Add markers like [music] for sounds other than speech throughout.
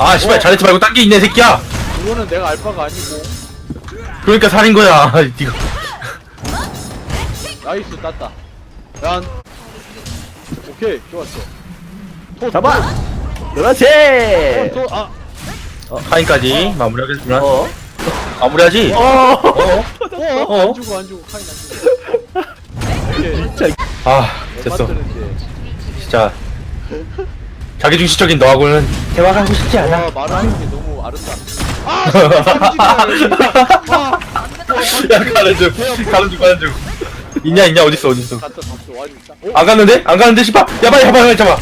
아 씨발 잘했지 말고 딴 게 있네 새끼야. 그거는 내가 알바가 아니고. 그러니까 살인 거야 [laughs] 니가 나이스 땄다. 난. 오케이 좋았어. 토, 잡아! 그렇지! 토, 토, 아. 카인까지 마무리하겠습니다. 어? 마무리하지? 어? 어? 어? 안 주고 안 주고 카인 안 주고 오케이. 진짜 아못 됐어 진짜 자기중시적인 너하고는 대화가 하고 싶지 않아. 와 말하는 게 너무 아름다 아 [laughs] 아야 가는 중. 가는 중 가는 중. 있냐 있냐 어딨어 어딨어. 갔다 갔어 어? 안 갔는데? 안 갔는데 씨발? 야 빨리 잡아 빨리 잡아.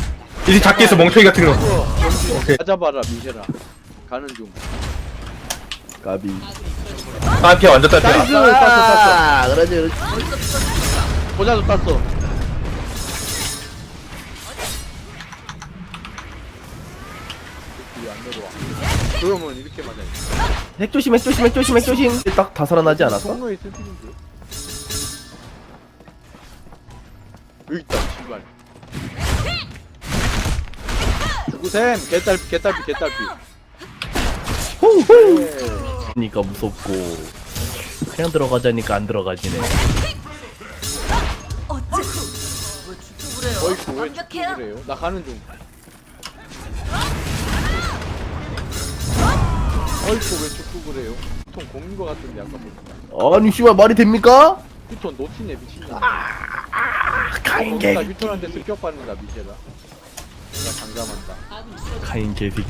이제 작게 했어 멍청이 같은 거. 어, 오케이. 찾아봐라 미쉐라. 가는 중. 가비. 딸피야 완전 딸피야 나이스! 땄어 땄어 아, 그러지, 그러지. 보자도 땄어 이안 내려와 그러면 이렇게 맞아 핵 조심, 핵 조심, 핵 조심, 핵 조심. 딱 다 살아나지 않았어? 통로에 있을 필인데 여기 있다 신발 누구셈 개딸피 개딸피 개딸피 후후! 그니까 무섭고. 그냥 들어가자니까 안 들어가지네. 어이구 왜 축구를 해요? 나 가는 중 어이구 왜 축구를 해요? 피톤 공인 거 같은데 아까 보니까 아니, 씨발, 말이 됩니까? 피톤 노티네 미친년 카인 나 개새끼. 피톤한테 습격 받는다 미제다 내가 장담한다 카인 개새끼.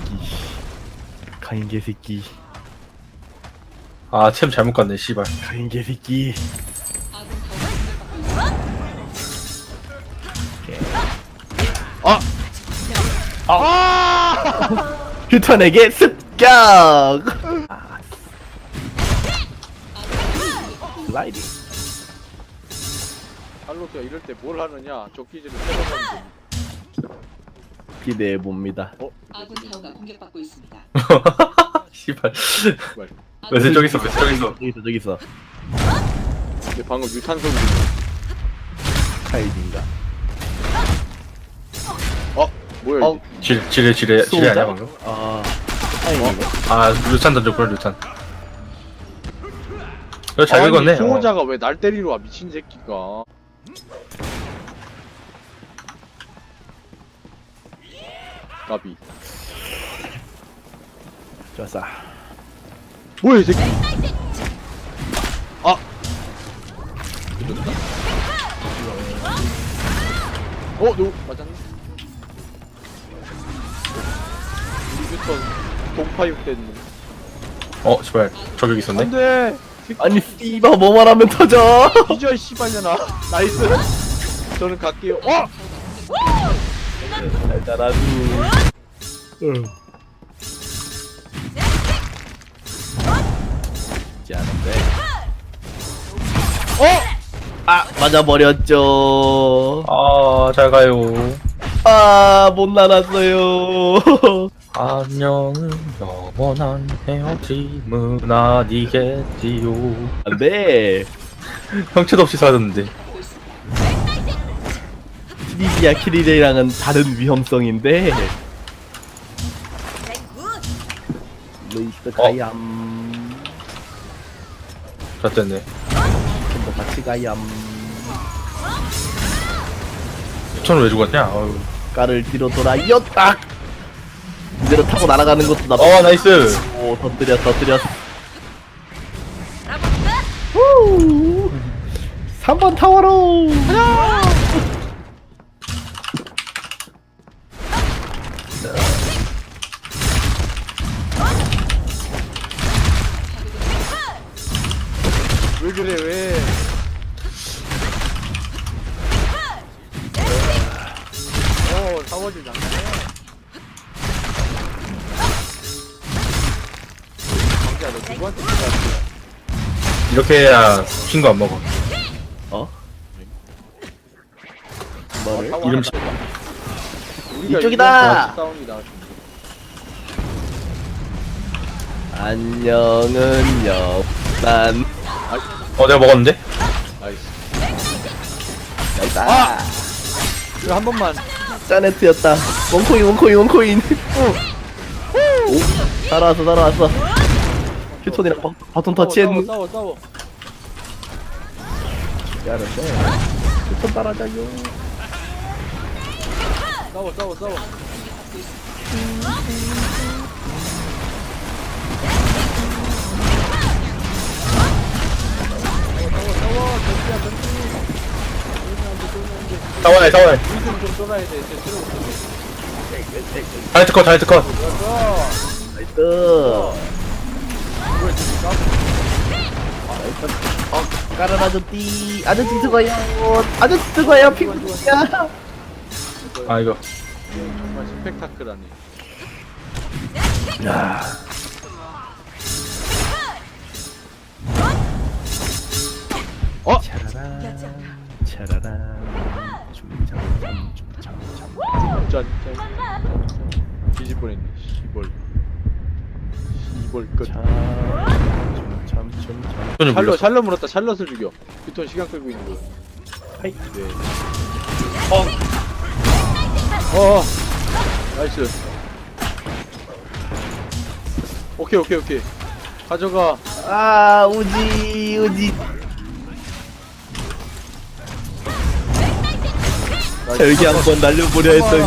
카인 개새끼. 아 챔 잘못 갔네 씨발 카인 개새끼. 아! 아! [laughs] 휴턴에게 습 격! 아. 슬라이딩. 할로트가 이럴 때 뭘 하느냐 조끼질을 때려가는 기대해 봅니다. 아군 타워가 공격받고 있습니다. [laughs] 씨발 걸왜 저기 있어 왜 저기 있어 저기 있어, 저기 있어. 근데 방금 유탄성 카인인가. 어? 뭐야 어, 이게 지뢰 지뢰 지뢰 아니야 방금 아, 카인인가? 아 루탄 던졌구나 루탄 이거 잘 긁었네 어. 수호자가 왜 날 때리러 와 미친 새끼가 까비 좋았어. 뭐야 이 새끼 아 어? 누 맞았나? 우리 유턴 동파육 됐네 어 씨발 저격 있었네 안돼 아니, 씨발, 뭐만 하면 터져! 뒤져 이 씨발년아 나이스 저는 갈게요 어? 달달하니. 응. 지 않은데. 어? 아, 맞아 버렸죠. 아 잘 가요 아, 못 날았어요. [laughs] 안녕은 영원한 헤어짐은 아니겠지요 안 돼. 형체도 없이 사라졌는데 트리비아 키리레랑은 다른 위험성인데. 루이스 어. 가얌. 잘 됐네 좀더 같이 가얌. 천을 왜 죽었냐 어휴. 가를 뒤로 돌아 이었딱. 이대로 타고 날아가는 것도 나쁘. 어 나이스 오, 터뜨려, 터뜨려. 후. 3번 타워로. 왜 그래 왜 어, 사워질 장난해. 강지야, 너 누구한테 죽었어? 이렇게 해야 핑거 안 먹어 어? 뭐를? 사워 이름 하나. 우리가 이쪽이다! 이번 다운이다. 안녕은 옆단. 어 내가 먹었는데? 나이스. 나이스. 아! 이거 한 번만. 짜네트였다. 원코인, 원코인, 원코인. 후! 따라왔어 따라왔어. 휴톤이랑 바, 바톤 터치했는 싸워 싸워 싸워. 야는데. 휴톤 따라자요. 싸워 싸워 싸워 사원해 사원해. 위좀 좀 쫄아야 돼. 이제 새로 다이트 컷 다이트 컷. 나이스. 어 깔아놔줬디 아저씨 수고요. 아저씨 수고요 피부야. 아 이거. 정말 스펙타클하네. 야 춤참참 짠, 짠, 짠, 짠. 뒤질 뻔했네. 시벌. 시벌 끝. 손을 샬럿, 물렸어 샬럿 물었다. 샬럿을 죽여. 휴톤 시간 끌고 있는 거. 하이 네. 어. 어. 나이스. 오케이, 오케이, 오케이. 가져가. 아 우지 우지 절기 한 번 날려보려 했더니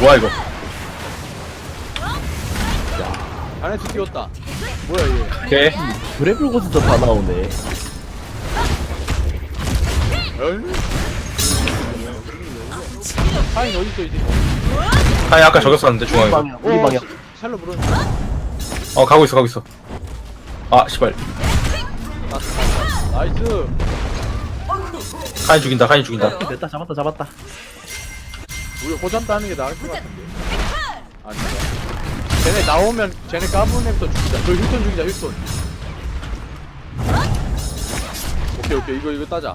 뭐야 이거 안에서 뛰었다. 뭐야, 얘. 오케이 브레블 곳에서 다 나오네 얼? 타인 어딨어, 이제? 아니 아까 저겼었는데 중앙에 방향 우리 어, 방향 샬럿 물었는데. 어 가고 있어 가고 있어 아 씨발 나이스. 칸이 죽인다 칸이 죽인다 됐다 잡았다 잡았다 우리 호전 따는 게 나을 것 같은데. 아니다. 쟤네 나오면 쟤네 까부는 애부터 죽이자. 저 휴톤 죽이자 휴톤. 오케이 오케이 이거 이거 따자.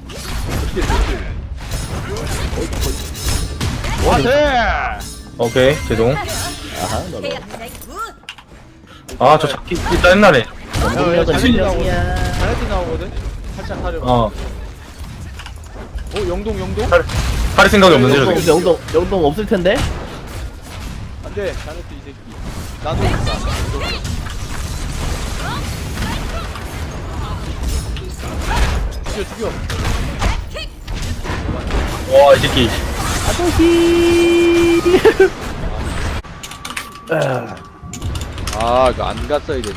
와세. 오케이 제동 아하 너너 아저 잡기 진짜 옛날에 영동력은 자네트 실력이야 나오거든. 자네트 나오거든. 살짝 하려. 어. 어 영동 영동. 할, 할 생각이 없는데 저 영동 영동 영동 없을 텐데 안돼 자네트 이 새끼. 나도 있다. 죽여 죽여. 와이 새끼 아저씨 아, 아 이거 안 갔어야 돼.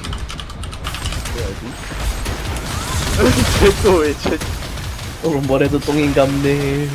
쟤또왜 쟤 오늘 뭐래도 똥인갑네